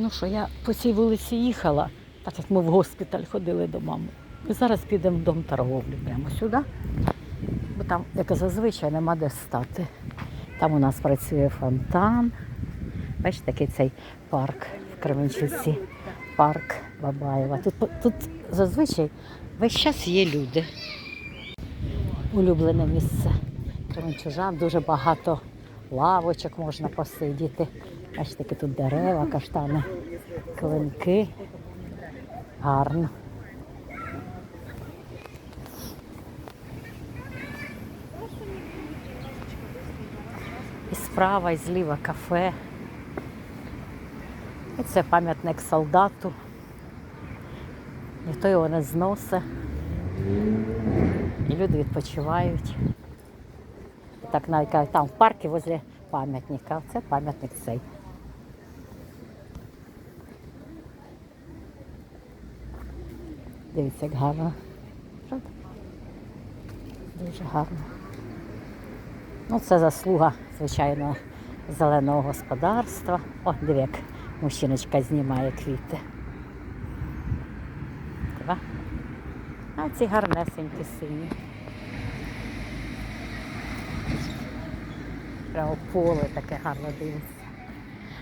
Ну що, я по цій вулиці їхала, так як ми в госпіталь ходили до мами. І зараз підемо в дом торговлі прямо сюди, бо там, як зазвичай, нема де стати. Там у нас працює фонтан. Бачите, такий цей парк в Кременчуці. Парк Бабаєва. Тут, тут зазвичай весь час є люди. Улюблене місце Кременчужан. Дуже багато лавочок можна посидіти. Бачите, які тут дерева, каштани, клинки. Гарно. І справа, і зліва кафе. І це пам'ятник солдату. Ніхто його не зносить. І люди відпочивають. І так навіть там в парку возле пам'ятника. Це пам'ятник цей. Дивіться, як гарно. Правда? Дуже гарно. Ну, це заслуга, звичайно, зеленого господарства. О, диви, як мужчиночка знімає квіти. А ці гарнесенькі сині. Прямо поле таке гарно дивиться.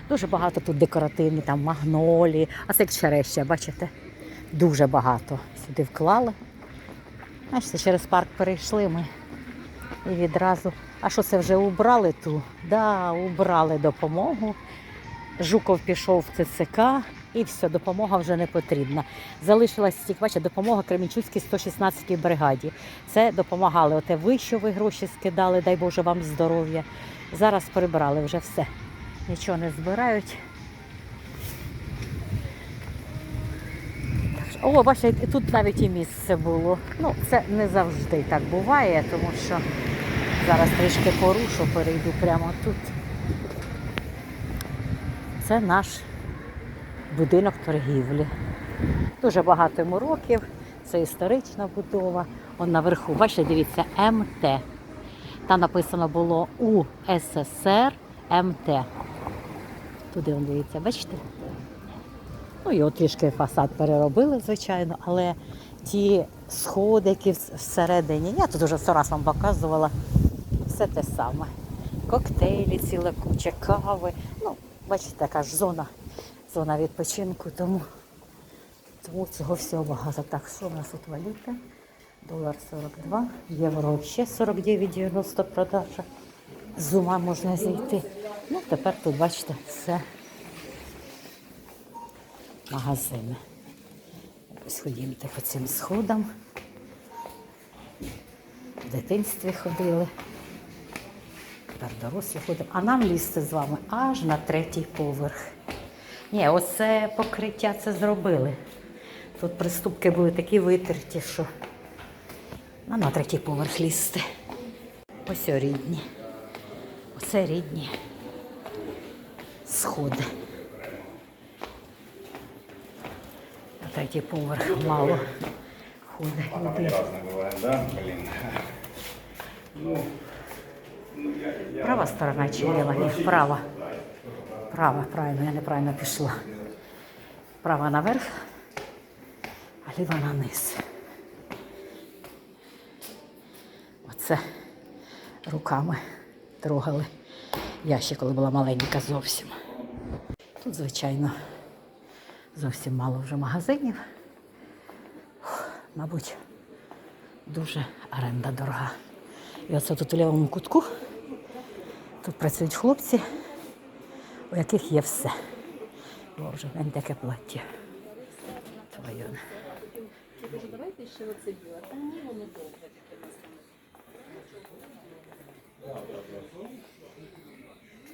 Дуже багато тут декоративні, там магнолії, а це як череща, бачите? Дуже багато сюди вклали. Бачите, через парк перейшли ми і відразу. А що це вже убрали ту? Да, убрали допомогу. Жуков пішов в ТЦК і все, допомога вже не потрібна. Залишилась тільки, бачите, допомога Кременчуцькій 116-й бригаді. Це допомагали. Оте ви, що ви гроші скидали, дай Боже вам здоров'я. Зараз прибрали вже все. Нічого не збирають. О, бачите, тут навіть і місце було. Ну, це не завжди так буває, тому що зараз трішки порушу, перейду прямо тут. Це наш будинок торгівлі. Дуже багато йому років. Це історична будова. Он наверху, бачите, дивіться, МТ. Там написано було УССР МТ. Туди он дивіться, бачите? Ну, його трішки фасад переробили, звичайно, але ті сходи, всередині, я тут вже сто раз вам показувала, все те саме. Коктейлі, ціла куча кави. Ну, бачите, така ж зона, зона відпочинку, тому, тому цього всього багато. Так, що в нас тут валюта? Долар 42, євро взагалі 49,90 продажа. З ума можна зайти. Ну, тепер тут, бачите, все магазини. Ось ходімте по цим сходам. В дитинстві ходили. Тепер дорослі ходимо. А нам лізти з вами аж на третій поверх. Ні, оце покриття це зробили. Тут приступки були такі витерті, що а на третій поверх лізти. Ось о рідні. Оце рідні сходи. На третій поверх мало ходить людей. Блин. Ну, Права сторона чи ліва? Ні, права. Права, правильно, я неправильно пішла. Права наверх, а ліва на низ. Оце руками трогали. Я ще коли була маленька зовсім. Тут, звичайно, зовсім мало вже магазинів. Мабуть, дуже оренда дорога. І оце тут у лівому кутку Тут працюють хлопці, у яких є все. Боже, він таке плаття. Твоє.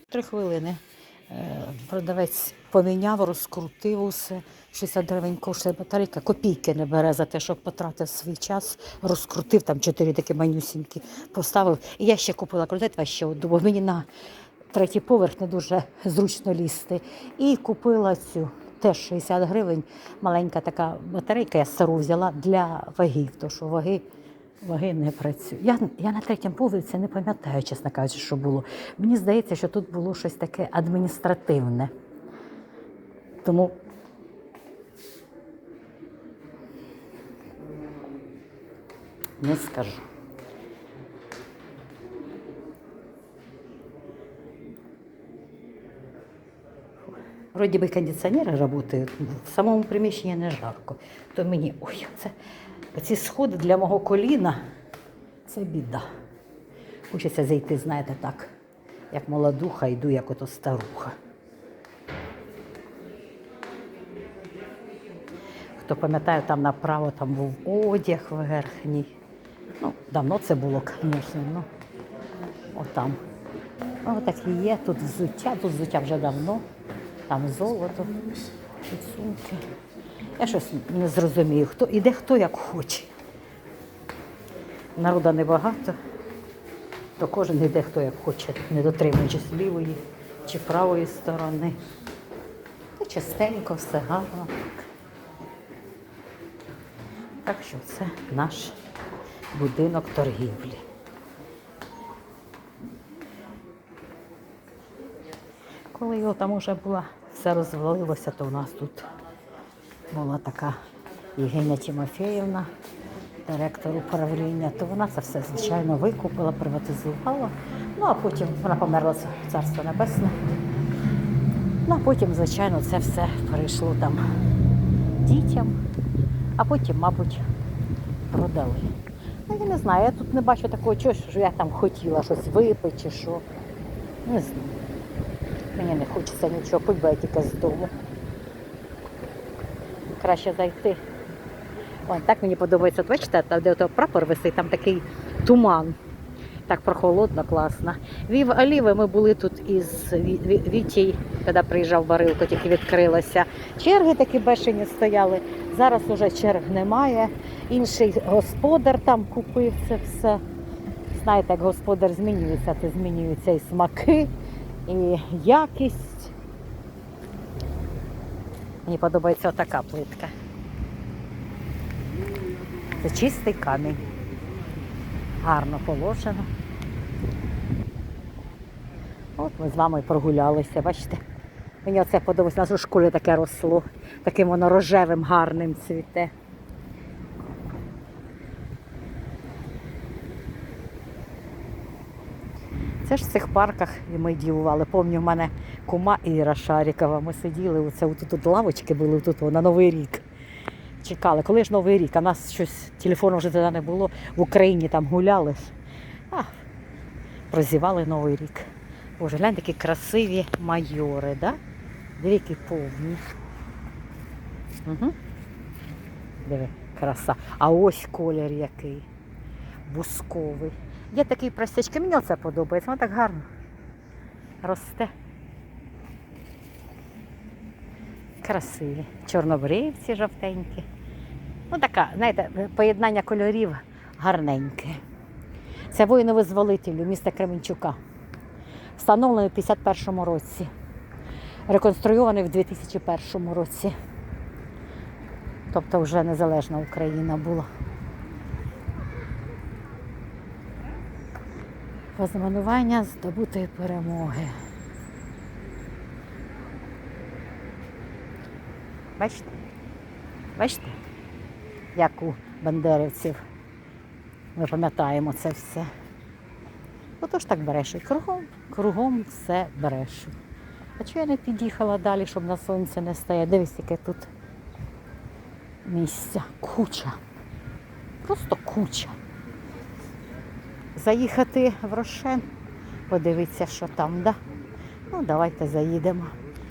Три хвилини. Е, Продавець поміняв, розкрутив усе. 60 гривень коштує батарейка, копійки не бере за те, щоб потратив свій час, розкрутив там чотири такі манюсінькі, поставив. І я ще купила крутець ще одну, бо мені на третій поверх не дуже зручно лізти. І купила цю теж 60 гривень, маленька така батарейка, я стару взяла для вагів, тому що ваги. Ваги не працюють. Я, я на третьому поверсі не пам'ятаю, чесно кажучи, що було. Мені здається, що тут було щось таке адміністративне. Тому не скажу. Вроді би кондиціонери працюють, в самому приміщенні не жарко. То мені, ой, це, ці сходи для мого коліна це біда. Хочеться зайти, знаєте, так, як молодуха, йду, як ото старуха. Хто пам'ятає, там направо там був одяг верхній. Ну, давно це було, звісно. Ну, отам. О, так і є. Тут взуття, тут взуття вже давно. Там золото, тут сумки. Я щось не зрозумію, хто іде хто як хоче. Народу небагато, то кожен йде хто як хоче, не дотримуючись лівої чи правої сторони. Та частенько, все гарно. Так що це наш будинок торгівлі. Коли його там уже було, все розвалилося, то в нас тут була така Євгенія Тимофєєвна, директор управління, то вона це все, звичайно, викупила, приватизувала. Ну, а потім вона померла в царство небесне. Ну, а потім, звичайно, це все перейшло там дітям, а потім, мабуть, продали. Ну, я не знаю, я тут не бачу такого чогось, що я там хотіла щось випити чи що. Не знаю. Мені не хочеться нічого, хоч я тільки з дому. Краще зайти. Ой, так мені подобається, От бачите, там, де прапор висить, там такий туман. Так прохолодно, класно. Вів Оліви ми були тут із Ві- Ві- коли приїжджав Барилко, тільки відкрилося. Черги такі бешені стояли. Зараз уже черг немає. Інший господар там купив це все. Знаєте, як господар змінюється, то змінюються і смаки, і якість. Мені подобається отака плитка. Це чистий камінь. Гарно положено. От ми з вами прогулялися, бачите? Мені оце подобається, у нас у школі таке росло, таким воно рожевим, гарним цвіте. Це ж в цих парках і ми дівували. Пам'ятаю, в мене кума Іра Шарікова. Ми сиділи, оце тут, лавочки були тут на Новий рік. Чекали, коли ж Новий рік, а нас щось телефону вже тоді не було. В Україні там гуляли. А, прозівали Новий рік. Боже, глянь, такі красиві майори, да? Які повні. Угу. Диви, краса. А ось колір який. Бусковий. Є такий простячки, мені це подобається, воно так гарно росте. Красиві. Чорнобривці жовтенькі. Ну, така, знаєте, поєднання кольорів гарненьке. Це воїни-визволителю міста Кременчука. Встановлений в 51-му році. Реконструйований в 2001 році. Тобто вже незалежна Україна була. Розминування здобутої перемоги. Бачите? Бачите? Як у бандерівців. Ми пам'ятаємо це все. Отож так береш. І кругом, кругом все береш. А чого я не під'їхала далі, щоб на сонце не стояти? Дивись, яке тут місця. Куча. Просто куча. Заїхати в Рошен, подивитися, що там, да? Ну, давайте заїдемо.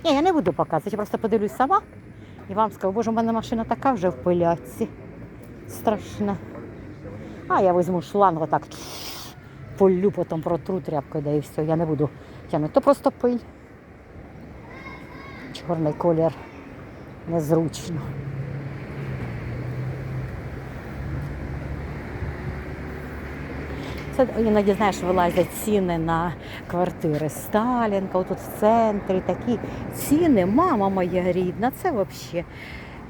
Ні, я не буду показувати, я просто подивлюсь сама і вам скажу, боже, у мене машина така вже в пиляці. Страшна. А я візьму шланг, отак полю, потім протру тряпкою, да і все, я не буду тягнути. То просто пиль. Чорний колір незручно. Це іноді, знаєш, вилазять ціни на квартири. Сталінка, отут в центрі такі ціни, мама моя рідна, це взагалі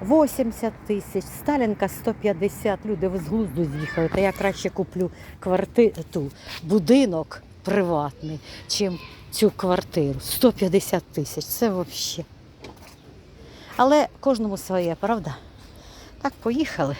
80 тисяч, Сталінка 150. Люди ви з глузду з'їхали. Та я краще куплю квартиру, будинок приватний, чим цю квартиру. 150 тисяч. Це взагалі. Але кожному своє, правда? Так, поїхали.